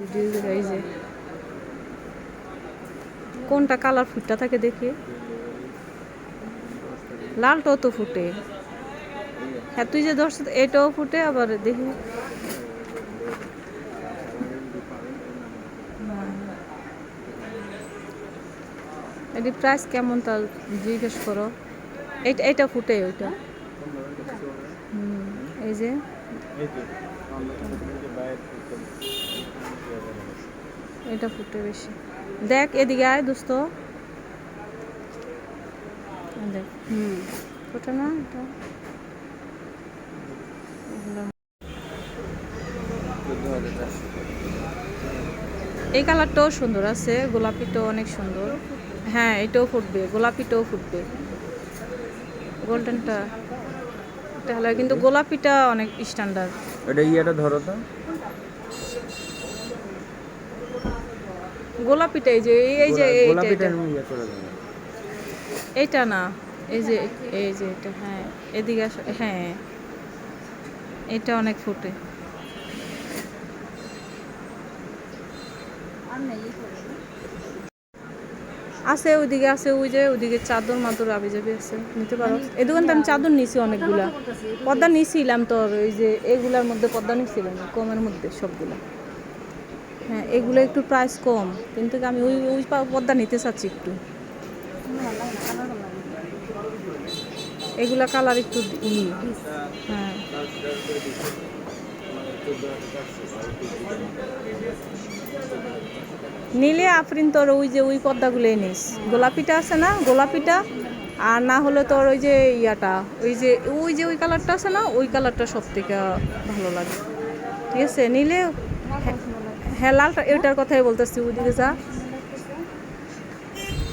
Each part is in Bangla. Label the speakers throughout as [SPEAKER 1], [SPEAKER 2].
[SPEAKER 1] এই যে কোনটা কালার ফুটটা থাকে দেখি? লালটাও তো ফুটে। হ্যাঁ তুই যে ধরছ এটাও ফুটে আবার দেখি। এটি প্রাইস কেমন তা জিজ্ঞেস করো। এইটা এটা ফুটে ওইটা। হুম, এই যে। এটা ফুটে বেশি। দেখ এদিকে আয় দোস্ত। এই দেখ। হুম। ফুটে না এটা? এই কালারটাও সুন্দর আছে গোলাপিটাও অনেক সুন্দর। হ্যাঁ এটাও ফুটবে গোলাপিটাও ফুটবে। গোল্ডেনটা। তাহলে কিন্তু গোলাপিটা অনেক স্ট্যান্ডার্ড
[SPEAKER 2] এটা ইয়েটা ধরো তো।
[SPEAKER 1] গোলাপিটা এই যে এই- যে এইটা এটা।
[SPEAKER 2] ইয়ে
[SPEAKER 1] এইটা না এই যে এই যে এটা হ্যাঁ এদিকে আসো হ্যাঁ এটা অনেক ফুটে। আছে ওইদিকে আছে ওই যে ওইদিকে চাদর মাদর আবি যাবি আছে নিতে পারো। এই দোকান তো আমি চাদর নিছি অনেকগুলা। পর্দা নিছিলাম তোর ওই যে এগুলার মধ্যে পর্দা নিছিলাম কমের মধ্যে সবগুলা। হ্যাঁ এগুলো একটু প্রাইস কম। কিন্তু আমি ওই ওই পর্দা নিতে চাচ্ছি একটু। এগুলা কালার একটু হ্যাঁ। নিলে আফরিন তোর ওই যে ওই পর্দাগুলোই নিস গোলাপিটা আছে না? গোলাপিটা? আর না হলে তোর ওই যে ইয়াটা। ওই যে ওই যে ওই কালারটা আছে না? ওই কালারটা সব থেকে ভালো লাগে। ঠিক আছে? নিলে হ্যাঁ, লালটা এটার কথাই বলতেছি ওইদিকে যা।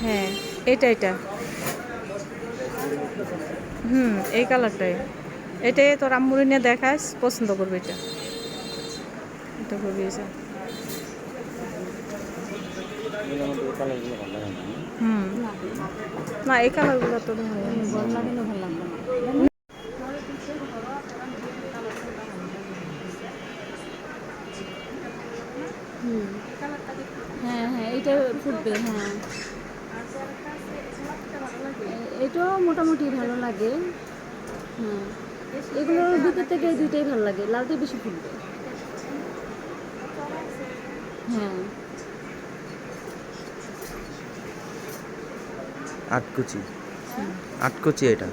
[SPEAKER 1] হ্যাঁ এটা এটা। হুম এই কালারটাই। এটাই তোর আম্মুরি নিয়ে দেখাস পছন্দ করবে এটা। এটা করবি হুম। না এই কালারগুলো তো ভালো
[SPEAKER 3] হ্যাঁ হ্যাঁ এটা ফুটবে হ্যাঁ। এটাও মোটামুটি ভালো লাগে হ্যাঁ। এগুলোর ভিতর থেকে দুইটাই ভালো লাগে, লালটা বেশি ফুটবে। হ্যাঁ।
[SPEAKER 2] আটকুচি। আটকুচি এটা।